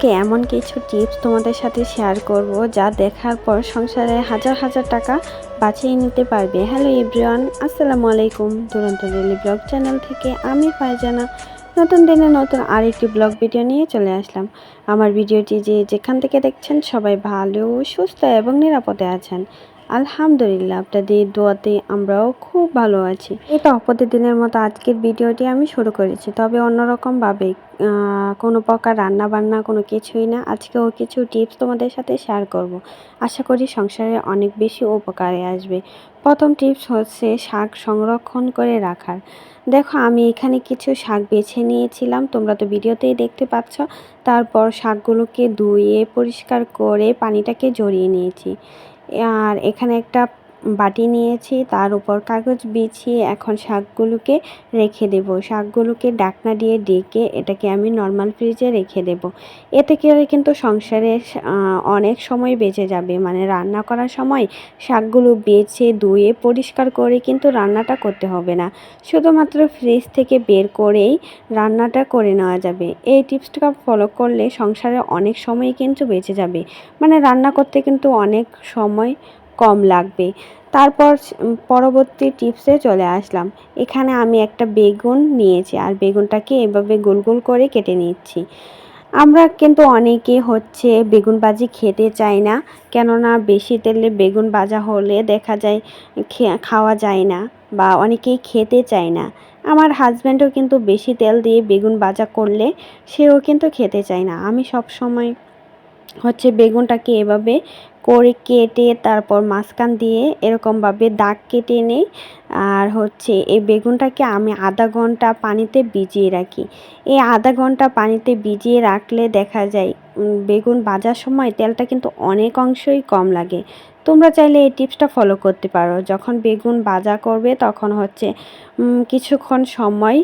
আজকে এমন কিছু টিপস তোমাদের সাথে শেয়ার করব যা দেখার পর সংসারে হাজার হাজার টাকা বাঁচিয়ে নিতে পারবে। হ্যালো ইব্রিয়ান আসসালামু আলাইকুম। দুরন্ত ডেলি ব্লগ চ্যানেল থেকে আমি ফাইজানা। নতুন দিনে নতুন আরেকটি ব্লগ ভিডিও নিয়ে চলে আসলাম। আমার ভিডিওটি যে যেখান থেকে দেখছেন সবাই ভালো, সুস্থ এবং নিরাপদে আছেন। আলহামদুলিল্লাহ, আপনাদের দোয়াতে আমরাও খুব ভালো আছি। এটা অপরদিনের মতো আজকের ভিডিওটি আমি শুরু করেছি। তবে অন্যরকমভাবে কোনো প্রকার রান্না বান্না কোনো কিছুই না। আজকেও কিছু টিপস তোমাদের সাথে শেয়ার করব। আশা করি সংসারে অনেক বেশি উপকারে আসবে। প্রথম টিপস হচ্ছে শাক সংরক্ষণ করে রাখার। দেখো, আমি এখানে কিছু শাক বেছে নিয়েছিলাম। তোমরা তো ভিডিওতেই দেখতে পাচ্ছ। তারপর শাকগুলোকে ধুয়ে, পরিষ্কার করে পানিটাকে জড়িয়ে নিয়েছি। আর এখানে একটা বাটি নিয়েছি, তার উপর কাগজ বিছিয়ে এখন শাকগুলোকে রেখে দেব। শাকগুলোকে ডাকনা দিয়ে ডেকে এটাকে আমি নর্মাল ফ্রিজে রেখে দেব। এতে করে কিন্তু সংসারে অনেক সময় বেঁচে যাবে। মানে রান্না করার সময় শাকগুলো বেছে ধুয়ে পরিষ্কার করে কিন্তু রান্নাটা করতে হবে না। শুধুমাত্র ফ্রিজ থেকে বের করেই রান্নাটা করে নেওয়া যাবে। এই টিপসটা ফলো করলে সংসারে অনেক সময় কিন্তু বেঁচে যাবে। মানে রান্না করতে কিন্তু অনেক সময় কম লাগবে। তারপর পরবর্তী টিপসে চলে আসলাম। এখানে আমি একটা বেগুন নিয়েছি আর বেগুনটাকে এভাবে গোল গোল করে কেটে নিচ্ছি। আমরা কিন্তু অনেকে হচ্ছে বেগুন ভাজি খেতে চাই না, কেননা বেশি তেলে বেগুন ভাজা হলে দেখা যায় খাওয়া যায় না বা অনেকেই খেতে চায় না। আমার হাজব্যান্ডও কিন্তু বেশি তেল দিয়ে বেগুন ভাজা করলে সেও কিন্তু খেতে চায় না। আমি সব সময় হচ্ছে বেগুনটাকে এভাবে করে কেটে তারপর মাঝখান দিয়ে এরকমভাবে দাগ কেটে নেই। আর হচ্ছে এই বেগুনটাকে আমি আধা ঘণ্টা পানিতে ভিজিয়ে রাখি। এই আধা ঘণ্টা পানিতে ভিজিয়ে রাখলে দেখা যায় বেগুন ভাজার সময় তেলটা কিন্তু অনেক অংশই কম লাগে। তোমরা চাইলে এই টিপসটা ফলো করতে পারো। যখন বেগুন ভাজা করবে তখন হচ্ছে কিছুক্ষণ সময়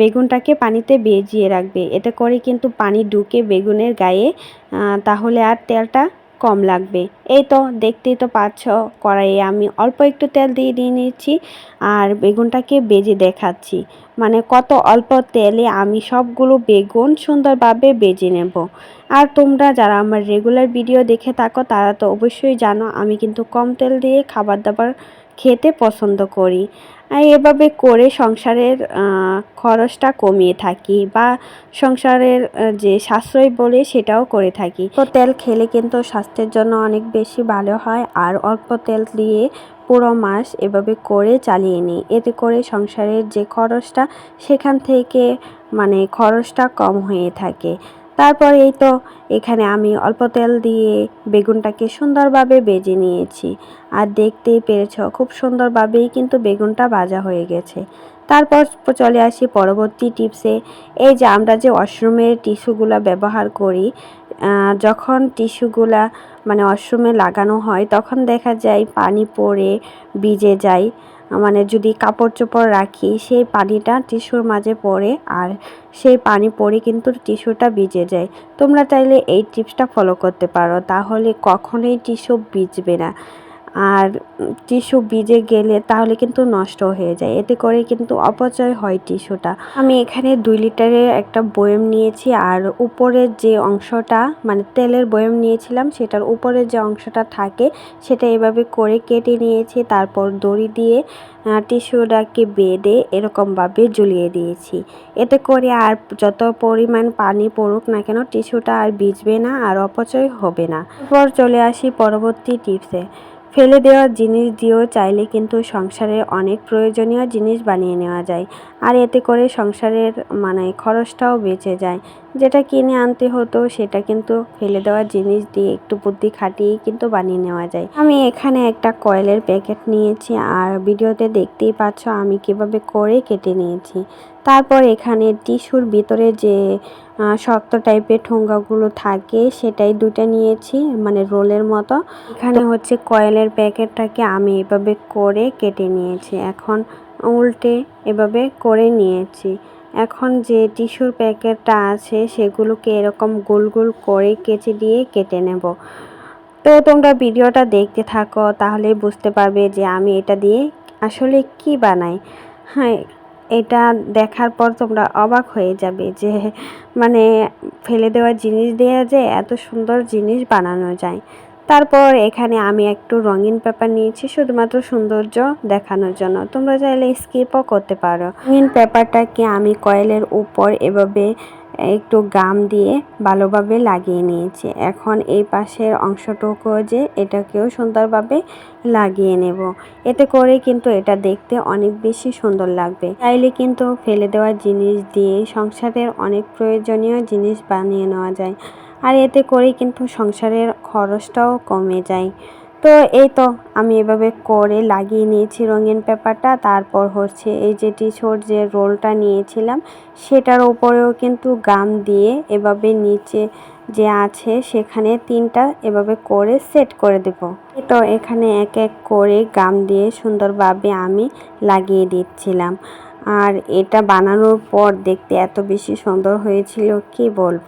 বেগুনটাকে পানিতে ভিজিয়ে রাখবে। এতে করে কিন্তু পানি ঢুকে বেগুনের গায়ে তাহলে আর তেলটা কম লাগবে। এই তো, দেখতেই তো পাচ্ছ কড়াইয়ে আমি অল্প একটু তেল দিয়ে দিয়ে নিচ্ছি আর বেগুনটাকে বেজে দেখাচ্ছি। মানে কত অল্প তেলে আমি সবগুলো বেগুন সুন্দরভাবে বেজে নেব। আর তোমরা যারা আমার রেগুলার ভিডিও দেখে থাকো, তারা তো অবশ্যই জানো আমি কিন্তু কম তেল দিয়ে খাবার দাবার খেতে পছন্দ করি। এভাবে করে সংসারের খরচটা কমিয়ে থাকি বা সংসারের যে সাশ্রয় বলে সেটাও করে থাকি। তো তেল খেলে কিন্তু স্বাস্থ্যের জন্য অনেক বেশি ভালো হয়। আর অল্প তেল দিয়ে পুরো মাস এভাবে করে চালিয়ে নিই। এতে করে সংসারের যে খরচটা সেখান থেকে মানে খরচটা কম হয়ে থাকে। তারপর এই তো এখানে আমি অল্প তেল দিয়ে বেগুনটাকে সুন্দরভাবে বেজে নিয়েছি। আর দেখতেই পেরেছ, খুব সুন্দরভাবেই কিন্তু বেগুনটা ভাজা হয়ে গেছে। তারপর চলে আসি পরবর্তী টিপসে। এই যে আমরা যে ওয়াশরুমের টিস্যুগুলা ব্যবহার করি যখন টিস্যুগুলা মানে ওয়াশরুমে লাগানো হয়, তখন দেখা যায় পানি পড়ে, ভিজে যায়। মানে যদি কাপড় চোপড় রাখি, সেই পানিটা টিস্যুর মাঝে পড়ে আর সেই পানি পড়ে কিন্তু টিস্যুটা ভিজে যায়। তোমরা চাইলে এই টিপসটা ফলো করতে পারো। তাহলে কখনোই টিস্যু ভিজবে না। আর টিস্যু ভিজে গেলে তাহলে কিন্তু নষ্ট হয়ে যায়। এতে করে কিন্তু অপচয় হয় টিস্যুটা। আমি এখানে দুই লিটারের একটা বয়ম নিয়েছি আর উপরের যে অংশটা মানে তেলের বয়ম নিয়েছিলাম, সেটার উপরের যে অংশটা থাকে, সেটা এভাবে করে কেটে নিয়েছি, তারপর দড়ি দিয়ে টিস্যুটাকে বেঁধে এরকমভাবে ঝুলিয়ে দিয়েছি। এতে করে আর যত পরিমাণ পানি পড়ুক না কেন, টিস্যুটা আর ভিজবে না আর অপচয় হবে না। এরপর চলে আসি পরবর্তী টিপসে। ফেলে দেওয়া জিনিস দিয়েও চাইলে কিন্তু সংসারের অনেক প্রয়োজনীয় জিনিস বানিয়ে নেওয়া যায়। আর এতে করে সংসারের মানে খরচটাও বেঁচে যায়। যেটা কিনে আনতে হতো, সেটা কিন্তু ফেলে দেওয়া জিনিস দিয়ে একটু বুদ্ধি খাটিয়েই কিন্তু বানিয়ে নেওয়া যায়। আমি এখানে একটা কয়েলের প্যাকেট নিয়েছি আর ভিডিওতে দেখতেই পাচ্ছ আমি কীভাবে করে কেটে নিয়েছি। তারপর এখানে টিস্যুর ভিতরে যে শক্ত টাইপের ঠোঙ্গাগুলো থাকে, সেটাই দুটো নিয়েছি মানে রোলের মতো। এখানে হচ্ছে কয়েলের প্যাকেটটাকে আমি এভাবে করে কেটে নিয়েছি। এখন উল্টে এভাবে করে নিয়েছি। এখন যে টিস্যুর প্যাকেটটা আছে সেগুলোকে এরকম গোল গোল করে কেচি দিয়ে কেটে নেব। তো তোমরা ভিডিওটা দেখতে থাকো, তাহলে বুঝতে পারবে যে আমি এটা দিয়ে আসলে কি বানাই। হ্যাঁ এটা দেখার পর তোমরা অবাক হয়ে যাবে যে মানে ফেলে দেওয়া জিনিস দিয়ে যে এত সুন্দর জিনিস বানানো যায়। তারপর এখানে আমি একটু রঙিন পেপার নিয়েছি, শুধুমাত্র সৌন্দর্য দেখানোর জন্য। তোমরা চাইলে স্কিপও করতে পারো। রঙিন পেপারটাকে আমি কয়েলের উপর এভাবে একটু গাম দিয়ে ভালোভাবে লাগিয়ে নিয়েছি। এখন এই পাশের অংশটুকু যে এটাকেও সুন্দরভাবে লাগিয়ে নেব। এতে করে কিন্তু এটা দেখতে অনেক বেশি সুন্দর লাগবে। চাইলে কিন্তু ফেলে দেওয়া জিনিস দিয়ে সংসারের অনেক প্রয়োজনীয় জিনিস বানিয়ে নেওয়া যায়। আর এতে করেই কিন্তু সংসারের খরচটাও কমে যায়। তো এই তো আমি এভাবে করে লাগিয়ে নিয়েছি রঙিন পেপারটা, তারপর হচ্ছে এই যে টিশোর যে রোলটা নিয়েছিলাম, সেটার উপরেও কিন্তু গাম দিয়ে এভাবে নিচে যে আছে সেখানে তিনটা এভাবে করে সেট করে দেব। তো এখানে এক এক করে গাম দিয়ে সুন্দরভাবে আমি লাগিয়ে দিচ্ছিলাম। আর এটা বানানোর পর দেখতে এত বেশি সুন্দর হয়েছিল, কি বলব?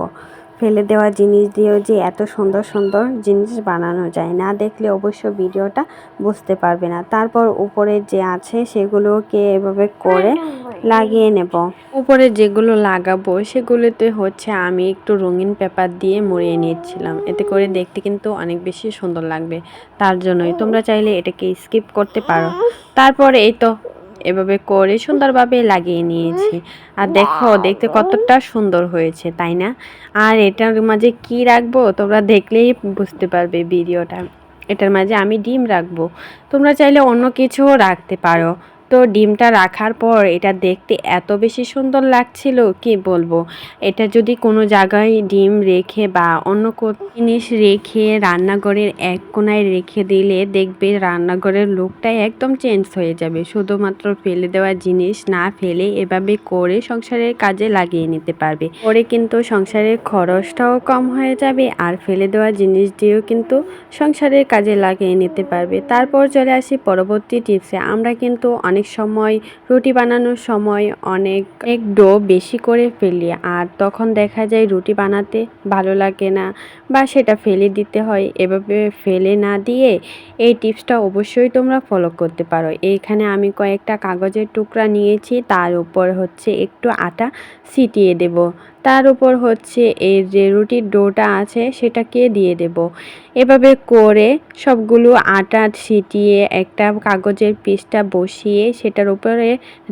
ফেলে দেওয়া জিনিস দিয়েও যে এত সুন্দর সুন্দর জিনিস বানানো যায় না দেখলে অবশ্য ভিডিওটা বুঝতে পারবে না। তারপর উপরে যে আছে সেগুলোকে এভাবে করে লাগিয়ে নেব। উপরে যেগুলো লাগাবো সেগুলোতে হচ্ছে আমি একটু রঙিন পেপার দিয়ে মুড়িয়ে নিয়েছিলাম এতে করে দেখতে কিন্তু অনেক বেশি সুন্দর লাগবে। তার জন্যই তোমরা চাইলে এটাকে স্কিপ করতে পারো। তারপর এই তো এভাবে করে সুন্দরভাবে লাগিয়ে নিয়েছি। আর দেখো, দেখতে কতটা সুন্দর হয়েছে, তাই না? আর এটার মাঝে কি রাখব তোমরা দেখলেই বুঝতে পারবে ভিডিওটা। এটার মাঝে আমি ডিম রাখব। তোমরা চাইলে অন্য কিছুও রাখতে পারো। তো ডিমটা রাখার পর এটা দেখতে এত বেশি সুন্দর লাগছিল, কি বলব? এটা যদি কোনো জায়গায় ডিম রেখে বা অন্য কোনো জিনিস রেখে রান্নাঘরের এক কোনায় রেখে দিলে দেখবে রান্নাঘরের লুকটাই একদম চেঞ্জ হয়ে যাবে। শুধুমাত্র ফেলে দেওয়া জিনিস না ফেলে এভাবে করে সংসারের কাজে লাগিয়ে নিতে পারবে। পরে কিন্তু সংসারের খরচটাও কম হয়ে যাবে আর ফেলে দেওয়া জিনিস দিয়েও কিন্তু সংসারের কাজে লাগিয়ে নিতে পারবে। তারপর চলে আসি পরবর্তী টিপসে। আমরা কিন্তু অনেক অনেক সময়, রুটি বানানোর সময় অনেক এক ডো বেশি করে ফেলি। আর তখন দেখা যায় রুটি বানাতে ভালো লাগে না বা সেটা ফেলে দিতে হয়। এভাবে ফেলে না দিয়ে এই টিপসটা অবশ্যই তোমরা ফলো করতে পারো। এইখানে আমি কয়েকটা কাগজের টুকরা নিয়েছি, তার উপর হচ্ছে একটু আটা ছিটিয়ে দেব। তার উপর হচ্ছে এর যে রুটির ডোটা আছে, সেটাকে দিয়ে দেব। এভাবে করে সবগুলো আটা ছিটিয়ে একটা কাগজের পিসটা বসিয়ে সেটার উপরে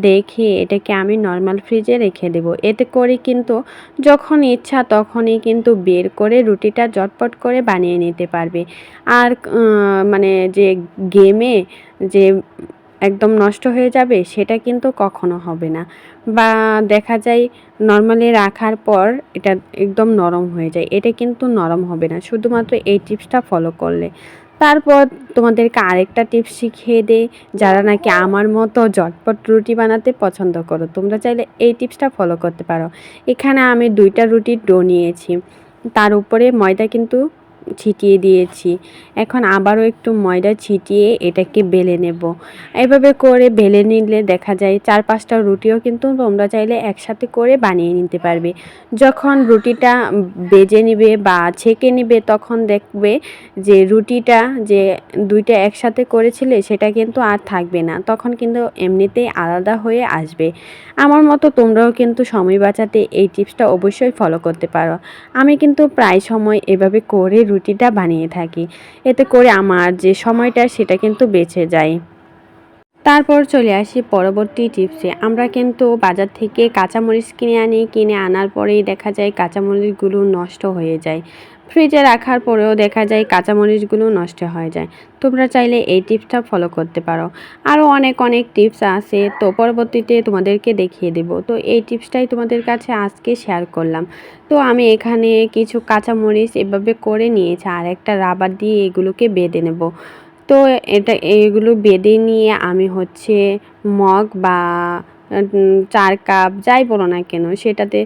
রেখে এটাকে আমি নর্মাল ফ্রিজে রেখে দেব। এতে করে কিন্তু যখন ইচ্ছা তখনই কিন্তু বের করে রুটিটা জটপট করে বানিয়ে নিতে পারবে। আর মানে যে গেমে যে একদম নষ্ট হয়ে যাবে, সেটা কিন্তু কখনো হবে না। বা দেখা যায় নর্মালি রাখার পর এটা একদম নরম হয়ে যায়, এটা কিন্তু নরম হবে না। শুধুমাত্র এই টিপসটা ফলো করলে। তারপর তোমাদেরকে আরেকটা টিপস শিখিয়ে দে যারা নাকি আমার মতো জটপট রুটি বানাতে পছন্দ করো, তোমরা চাইলে এই টিপসটা ফলো করতে পারো। এখানে আমি দুইটা রুটির ডো নিয়েছি। তার উপরে ময়দা কিন্তু ছিটিয়ে দিয়েছি। এখন আবারও একটু ময়দা ছিটিয়ে এটাকে বেলে নেব। এভাবে করে বেলে নিলে দেখা যায় চার পাঁচটা রুটিও কিন্তু তোমরা চাইলে একসাথে করে বানিয়ে নিতে পারবে। যখন রুটিটা বেজে নিবে বা ছেঁকে নিবে তখন দেখবে যে রুটিটা যে দুইটা একসাথে করেছিলে সেটা কিন্তু আর থাকবে না। তখন কিন্তু এমনিতেই আলাদা হয়ে আসবে। আমার মতো তোমরাও কিন্তু সময় বাঁচাতে এই টিপসটা অবশ্যই ফলো করতে পারো। আমি কিন্তু প্রায় সময় এভাবে করে রুটিটা বানিয়ে থাকি। এতে করে আমার যে সময়টা সেটা কিন্তু বেঁচে যায়। তারপর চলে আসি পরবর্তী টিপসে। আমরা কিন্তু বাজার থেকে কাঁচামরিচ কিনে আনি। কিনে আনার পরেই দেখা যায় কাঁচামরিচগুলো নষ্ট হয়ে যায়। ফ্রিজে রাখার পরেও দেখা যায় কাঁচামরিচগুলো নষ্ট হয়ে যায়। তোমরা চাইলে এই টিপসটা ফলো করতে পারো। আরও অনেক অনেক টিপস আছে, তো পরবর্তীতে তোমাদেরকে দেখিয়ে দেব। তো এই টিপসটাই তোমাদের কাছে আজকে শেয়ার করলাম। তো আমি এখানে কিছু কাঁচামরিচ এভাবে করে নিয়েছি, আর একটা রাবার দিয়ে এগুলোকে বেঁধে নেব। তো এটা, এগুলো বেঁধে নিয়ে আমি হচ্ছে মগ বা চার কাপ যাই বলো না কেন, সেটাতে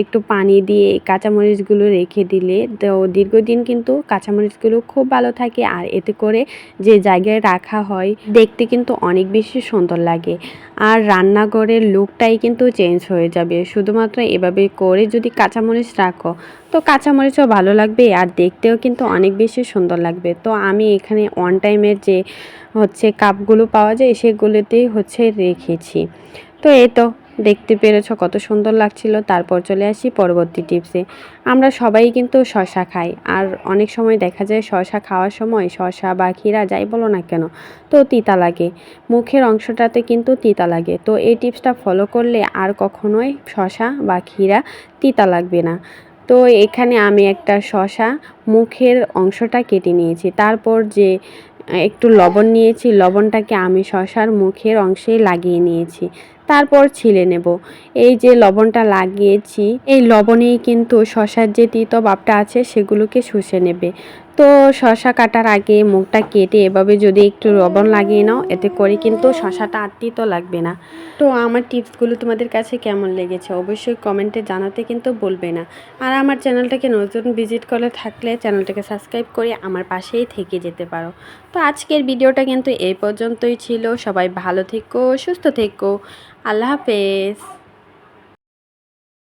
একটু পানি দিয়ে কাঁচামরিচগুলো রেখে দিলে তো দীর্ঘদিন কিন্তু কাঁচামরিচগুলো খুব ভালো থাকে আর এতে করে যে জায়গায় রাখা হয় দেখতে কিন্তু অনেক বেশি সুন্দর লাগে। আর রান্নাঘরের লুকটাই কিন্তু চেঞ্জ হয়ে যাবে। শুধুমাত্র এভাবে করে যদি কাঁচামরিচ রাখো, তো কাঁচামরিচও ভালো লাগবে আর দেখতেও কিন্তু অনেক বেশি সুন্দর লাগবে। তো আমি এখানে ওয়ান টাইমের যে হচ্ছে কাপগুলো পাওয়া যায় সেগুলোতেই হচ্ছে রেখেছি। তো এই তো দেখতে পেরেছ কত সুন্দর লাগছিল। তারপর চলে আসি পরবর্তী টিপসে আমরা সবাই কিন্তু শশা খাই। আর অনেক সময় দেখা যায় শশা খাওয়ার সময় শশা বা ক্ষীরা যাই বলো না কেন, তো তিতা লাগে। মুখের অংশটাতে কিন্তু তিতা লাগে। তো এই টিপসটা ফলো করলে আর কখনোই শশা বা ক্ষীরা তিতা লাগবে না। তো এখানে আমি একটা শশা মুখের অংশটা কেটে নিয়েছি। তারপর যে একটু লবণ নিয়েছি, লবণটাকে আমি শশার মুখের অংশে লাগিয়ে নিয়েছি। তারপর ছিলে নেব। এই যে লবণটা লাগিয়েছি, এই লবণেই কিন্তু শশার যে তিতো ভাবটা আছে সেগুলোকে শুষে নেবে। তো শশা কাটার আগে মুখটা কেটে এভাবে যদি একটু রবণ লাগিয়ে নাও, এতে করে কিন্তু শশাটা আর তো লাগবে না। তো আমার টিপসগুলো তোমাদের কাছে কেমন লেগেছে অবশ্যই কমেন্টে জানাতে কিন্তু বলবে না। আর আমার চ্যানেলটাকে নতুন ভিজিট করে থাকলে চ্যানেলটাকে সাবস্ক্রাইব করে আমার পাশেই থেকে যেতে পারো। তো আজকের ভিডিওটা কিন্তু এই পর্যন্তই ছিল। সবাই ভালো থেকো, সুস্থ থেকো। আল্লাহ হাফেজ।